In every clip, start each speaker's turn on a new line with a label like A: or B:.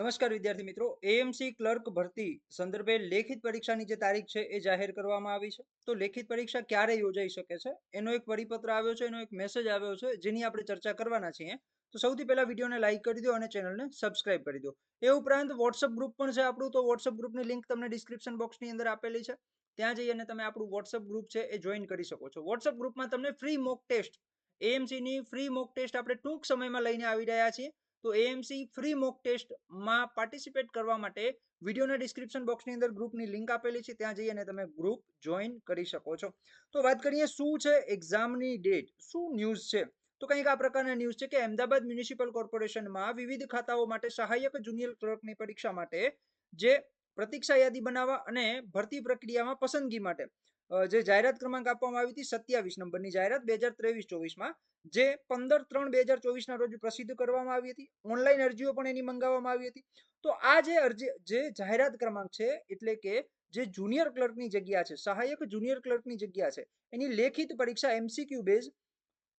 A: નમસ્કાર વિદ્યાર્થી મિત્રો. એએમસી ક્લર્ક ભરતી સંદર્ભે લેખિત પરીક્ષાની જે તારીખ છે એ જાહેર કરવામાં આવી છે. તો લેખિત પરીક્ષા ક્યારે યોજાઈ શકે છે? એનો એક પરિપત્ર આવ્યો છે, એનો એક મેસેજ આવ્યો છે, જેની આપણે ચર્ચા કરવાના છીએ. તો સૌથી પહેલા વિડીયોને લાઇક કરી દો અને ચેનલને સબસ્ક્રાઇબ કરી દો. એ ઉપરાંત વોટ્સઅપ ગ્રુપ પણ છે આપણું. તો વોટ્સઅપ ગ્રુપની લિંક તમને ડિસ્ક્રિપ્શન બોક્સની અંદર આપેલી છે. ત્યાં જઈ અને તમે આપણું વોટ્સઅપ ગ્રુપ છે એ જોઈન કરી શકો છો. વોટ્સઅપ ગ્રુપમાં તમને ફ્રી મોક ટેસ્ટ એએમસીની ફ્રી મોક ટેસ્ટ આપણે ટૂંક સમયમાં લઈને આવી રહ્યા છીએ. તો એએમસી ફ્રી મોક ટેસ્ટમાં પાર્ટિસિપેટ કરવા માટે વિડીયોના ડિસ્ક્રિપ્શન બોક્સની અંદર ગ્રુપની લિંક આપેલી છે. ત્યાં જઈ અને તમે ગ્રુપ જોઈન કરી શકો છો. તો વાત કરીએ શું છે એક્ઝામની ડેટ શું ન્યૂઝ છે? તો કંઈક આ પ્રકારના ન્યૂઝ છે કે અમદાવાદ મ્યુનિસિપલ કોર્પોરેશનમાં વિવિધ ખાતાઓ માટે સહાયક જુનિયર ક્લર્કની પરીક્ષા માટે જે પ્રતીક્ષા યાદી બનાવવા અને ભરતી પ્રક્રિયામાં પસંદગી માટે. જે જાહેરાત ક્રમાંક આપવામાં આવી હતી સત્યાવીસ નંબરની જાહેરાત બે હજાર ત્રેવીસ ચોવીસમાં, જે પંદર ત્રણ બે હજાર ચોવીસના રોજ પ્રસિદ્ધ કરવામાં આવી હતી. ઓનલાઈન અરજીઓ પણ એની મંગાવવામાં આવી હતી. તો આ જે અરજી, જે જાહેરાત ક્રમાંક છે, એટલે કે જે જુનિયર ક્લર્કની જગ્યા છે, સહાયક જુનિયર ક્લર્કની જગ્યા છે, એની લેખિત પરીક્ષા એમસીક્યુ બેઝ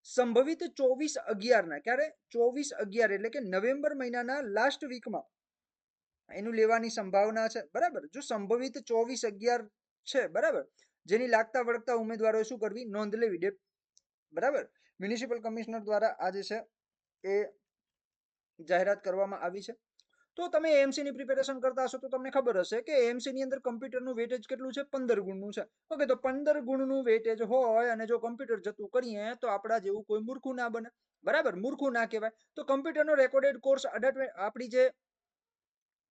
A: સંભવિત ચોવીસ અગિયારના, ક્યારે? ચોવીસ અગિયાર, એટલે કે નવેમ્બર મહિનાના લાસ્ટ વીકમાં એનું લેવાની સંભાવના છે. બરાબર? જો સંભવિત ચોવીસ અગિયાર છે, બરાબર? જેની લાગતા વળગતા ઉમેદવારોએ શું કરવી? નોંધ લેવી. ડે બરાબર? મ્યુનિસિપલ કમિશનર દ્વારા આ જે છે એ જાહેરાત કરવામાં આવી છે. તો તમે એમસીની પ્રિપેરેશન કરતા હશો તો તમને ખબર હશે કે એમસીની અંદર કમ્પ્યુટરનું વેટેજ કેટલું છે? પંદર ગુણનું છે. ઓકે, તો પંદર ગુણનું વેટેજ હોય અને જો કમ્પ્યુટર જતું કરીએ તો આપણા જેવું કોઈ મૂર્ખું ના બને. બરાબર? મૂર્ખું ના કહેવાય. તો કમ્પ્યુટરનો રેકોર્ડેડ કોર્સ આપણી જે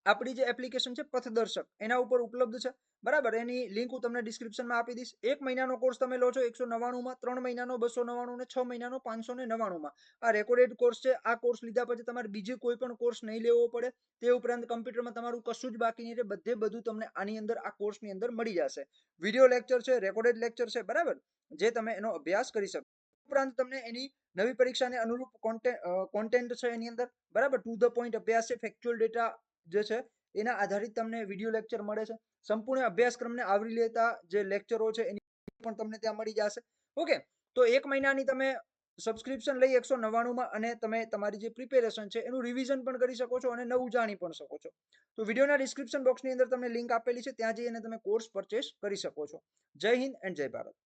A: આપણી જે એપ્લિકેશન છે પથદર્શક, એના ઉપર ઉપલબ્ધ છે. બરાબર? એની લિંક હું તમને ડિસ્ક્રિપ્શનમાં આપી દઈશ. એક મહિનાનો કોર્સ તમે લો છો એકસો નવ્વાણુંમાં ત્રણ મહિનાનો બસો નવ્વાણું ને છ મહિનાનો પાંચસો ને નવ્વાણુંમાં આ રેકોર્ડેડ કોર્સ છે. આ કોર્સ લીધા પછી તમારે બીજે કોઈ પણ કોર્સ નહીં લેવો પડે. તે ઉપરાંત કમ્પ્યુટરમાં તમારું કશું જ બાકી નહીં રહે. બધે બધું તમને આની અંદર, આ કોર્સની અંદર મળી જશે. વીડિયો લેક્ચર છે રેકોર્ડેડ લેક્ચર છે, બરાબર? જે તમે એનો અભ્યાસ કરી શકો. ઉપરાંત તમને એની નવી પરીક્ષાને અનુરૂપ કોન્ટેન્ટ છે એની અંદર. બરાબર? ટુ ધ પોઈન્ટ અભ્યાસ છે ફેક્ચ્યુઅલ ડેટા જે છે, એના આધારિત તમને વીડિયો લેક્ચર મળે છે. સંપૂર્ણ અભ્યાસક્રમને આવરી લેતા જે લેક્ચરો છે, એની પણ તમને ત્યાં મળી જશે. ઓકે તો એક મહિનાની તમે સબસ્ક્રિપ્શન લઈ એકસો નવ્વાણુંમાં અને તમે તમારી જે પ્રિપેરેશન છે, એનું રિવિઝન પણ કરી શકો છો અને નવું જાણી પણ શકો છો. તો વિડીયોના ડિસ્ક્રિપ્શન બોક્સની અંદર તમને લિંક આપેલી છે, ત્યાં જઈને તમે કોર્સ પરચેસ કરી શકો છો. જય હિન્દ એન્ડ જય ભારત.